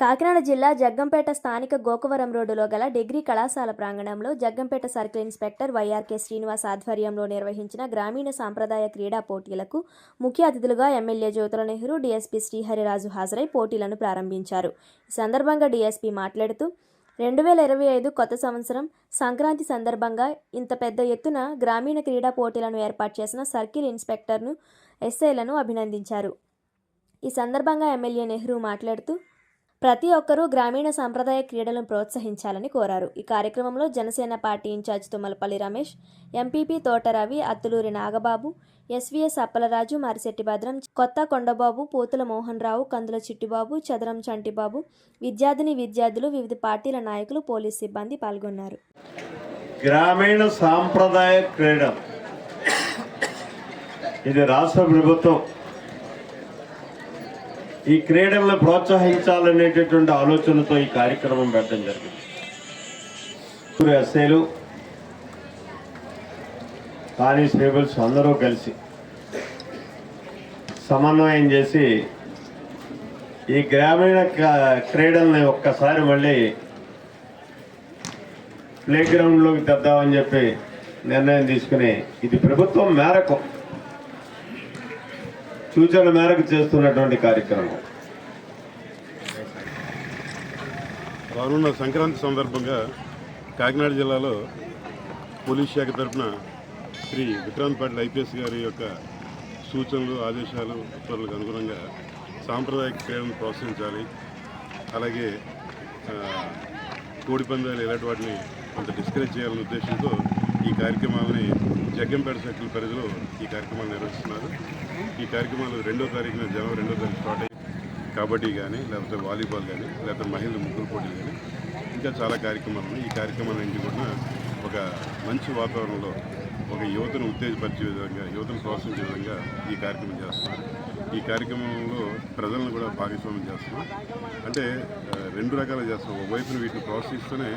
కాకినాడ జిల్లా జగ్గంపేట స్థానిక గోకవరం రోడ్డులో గల డిగ్రీ కళాశాల ప్రాంగణంలో Jaggampeta circle inspector YRK Srinivas ఆధ్వర్యంలో నిర్వహించిన గ్రామీణ సాంప్రదాయ క్రీడా పోటీలకు ముఖ్య అతిథులుగా ఎమ్మెల్యే జ్యోతుల నెహ్రూ డీఎస్పీ శ్రీహరిరాజు హాజరై పోటీలను ప్రారంభించారు. ఈ సందర్భంగా డీఎస్పీ మాట్లాడుతూ రెండు వేల ఇరవై ఐదు కొత్త సంవత్సరం సంక్రాంతి సందర్భంగా ఇంత పెద్ద ఎత్తున గ్రామీణ క్రీడా పోటీలను ఏర్పాటు చేసిన సర్కిల్ ఇన్స్పెక్టర్ను ఎస్ఐలను అభినందించారు. ఈ సందర్భంగా ఎమ్మెల్యే నెహ్రూ మాట్లాడుతూ ప్రతి ఒక్కరూ గ్రామీణ సాంప్రదాయ క్రీడలను ప్రోత్సహించాలని కోరారు. ఈ కార్యక్రమంలో Janasena party incharge Tummalapalli Ramesh MPP Thotaravi Attuluri Nagababu SVS Appalaraju Marisetti Bhadram Kotha Kondababu పోతుల మోహన్ రావు కందుల చిట్టిబాబు చదరం చంటిబాబు విద్యార్థిని విద్యార్థులు వివిధ పార్టీల నాయకులు పోలీస్ సిబ్బంది పాల్గొన్నారు. గ్రామీణ సాంప్రదాయ క్రీడ. ఇది రాష్ట్ర ప్రభుత్వం ఈ క్రీడలను ప్రోత్సహించాలనేటటువంటి ఆలోచనతో ఈ కార్యక్రమం పెట్టడం జరిగింది. ఊరు ఎస్ఐలు కానిస్టేబుల్స్ అందరూ కలిసి సమన్వయం చేసి ఈ గ్రామీణ క్రీడల్ని ఒక్కసారి మళ్ళీ ప్లే గ్రౌండ్లోకి తెద్దామని చెప్పి నిర్ణయం తీసుకుని ఇది ప్రభుత్వం మేరకు సూచన మేరకు చేస్తున్నటువంటి కార్యక్రమం. రానున్న సంక్రాంతి సందర్భంగా కాకినాడ జిల్లాలో పోలీస్ శాఖ తరఫున శ్రీ విక్రాంత్ పాటిల్ ఐపీఎస్ గారి యొక్క సూచనలు ఆదేశాలు ఉత్తర్వులకు అనుగుణంగా సాంప్రదాయక క్రీడలను ప్రోత్సహించాలి. అలాగే కోడిపందాలు ఇలాంటి వాటిని కొంత డిస్కరేజ్ చేయాలనే ఉద్దేశంతో ఈ కార్యక్రమాలని జగ్గంపేట సర్కిల్ పరిధిలో ఈ కార్యక్రమాన్ని నిర్వహిస్తున్నారు. ఈ కార్యక్రమాలు రెండో తారీఖున జనవరి రెండో తారీఖు స్టార్ట్ అయ్యి కబడ్డీ కానీ లేకపోతే వాలీబాల్ కానీ లేకపోతే మహిళల ముగ్గురు పోటీలు కానీ ఇంకా చాలా కార్యక్రమాలు ఉన్నాయి. ఈ కార్యక్రమాలన్నింటి కూడా ఒక మంచి వాతావరణంలో ఒక యువతను ఉత్తేజపరిచే విధంగా యువతను ప్రోత్సహించే విధంగా ఈ కార్యక్రమం చేస్తున్నాం ఈ కార్యక్రమంలో ప్రజలను కూడా భాగస్వామ్యం చేస్తున్నాం. అంటే రెండు రకాలుగా చేస్తాం ఒకవైపున వీటిని ప్రోత్సహిస్తూనే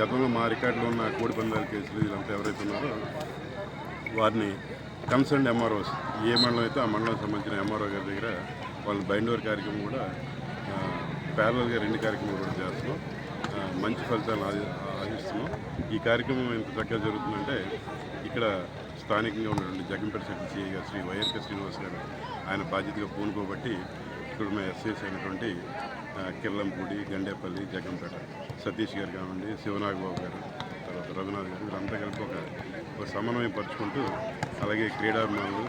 గతంలో మా రికార్డులో ఉన్న కోడి పందాల కేసులు వీళ్ళంతా ఎవరైతే ఉన్నారో వారిని కన్సర్న్ ఎంఆర్ఓస్ ఏ మండలం అయితే ఆ మండలం సంబంధించిన ఎంఆర్ఓ గారి దగ్గర వాళ్ళు బైండ్ ఓవర్ కార్యక్రమం కూడా ప్యారల్గా రెండు కార్యక్రమాలు కూడా చేస్తున్నాం. మంచి ఫలితాలను ఆశిస్తున్నాం. ఈ కార్యక్రమం ఎంత చక్కగా జరుగుతుందంటే ఇక్కడ స్థానికంగా ఉన్నటువంటి జగన్పేట సెక్రటరీ సిఐ గారు శ్రీ వైఎస్కే శ్రీనివాస్ గారు ఆయన బాధ్యతగా పూనుకోబట్టి ఇక్కడ ఉన్న ఎస్ఎస్ అయినటువంటి కిల్లంపూడి కిర్లంపూడి గండేపల్లి జగన్పేట సతీష్ గారు కానివ్వండి శివనాగబాబు గారు తర్వాత రఘునాథ్ గారు వీళ్ళంతా కలిపి ఒక ఒక సమన్వయం పరుచుకుంటూ అలాగే క్రీడాభిమానులు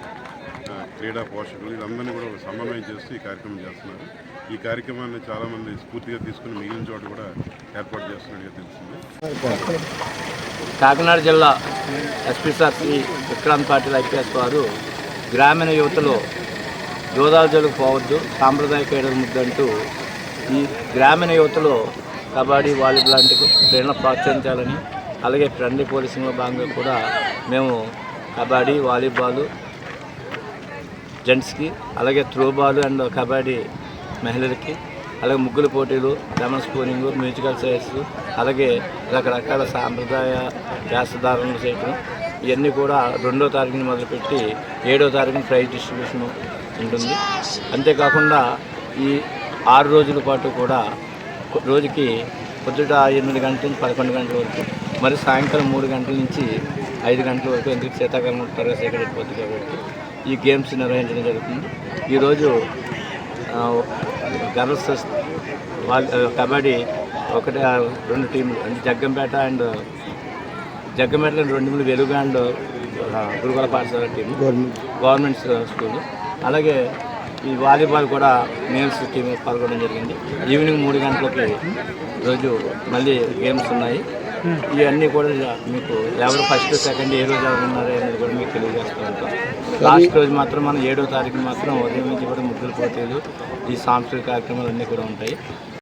క్రీడా పోషకులు వీళ్ళందరినీ కూడా ఒక సమన్వయం చేస్తూ ఈ కార్యక్రమం చేస్తున్నారు. ఈ కార్యక్రమాన్ని చాలామంది స్ఫూర్తిగా తీసుకుని మిగిలిన చోట కూడా ఏర్పాటు చేస్తున్నట్టుగా తెలిసింది కాకినాడ జిల్లా SP sir Shri Vikrant Patil IPS వారు గ్రామీణ యువతలో జోదాలు జోలికి పోవద్దు సాంప్రదాయ క్రీడల ముద్దంటూ ఈ గ్రామీణ యువతలో కబడ్డీ వాలీబాల్ లాంటి క్రీడలను ప్రోత్సహించాలని అలాగే ఫ్రెండ్లీ పోలీసింగ్లో భాగంగా కూడా మేము కబడ్డీ వాలీబాల్ జెంట్స్కి అలాగే త్రోబాల్ అండ్ కబడ్డీ మహిళలకి అలాగే ముగ్గుల పోటీలు లెమన్ స్పూనింగ్ మ్యూజికల్ చైర్స్ అలాగే రకరకాల సాంప్రదాయ వేషధారణలు చేయటం ఇవన్నీ కూడా రెండో తారీఖుని మొదలుపెట్టి ఏడో తారీఖున ప్రైజ్ డిస్ట్రిబ్యూషన్ ఉంటుంది. అంతేకాకుండా ఈ ఆరు రోజుల పాటు కూడా రోజుకి పొద్దుట ఎనిమిది గంటల నుంచి పదకొండు గంటల వరకు మరి సాయంకాలం మూడు గంటల నుంచి ఐదు గంటల వరకు ఎందుకు శీతాకాలం త్వరగా అయిపోతుంది కాబట్టి ఈ గేమ్స్ నిర్వహించడం జరుగుతుంది. ఈరోజు గర్ల్స్ కబడ్డీ ఒకటి రెండు టీంలు అంటే జగ్గంపేట అండ్ జగ్గంపేటలో రెండు టీంలు వెలుగు అండ్ గురుకుల పాఠశాల టీం గవర్నమెంట్ స్కూల్. అలాగే ఈ వాలీబాల్ కూడా మేల్స్ టీమ్ పాల్గొనడం జరిగింది. ఈవినింగ్ మూడు గంటలకి రోజు మళ్ళీ గేమ్స్ ఉన్నాయి. ఇవన్నీ కూడా మీకు ఎవరు ఫస్ట్ సెకండ్ ఏ రోజు ఎవరు ఉన్నారు అనేది కూడా మీకు తెలియజేస్తూ ఉంటాం. లాస్ట్ రోజు మాత్రం మనం ఏడో తారీఖు మాత్రం ఉదయం నుంచి కూడా ముగ్గులు పోటీలు ఈ సాంస్కృతిక కార్యక్రమాలు అన్నీ కూడా ఉంటాయి.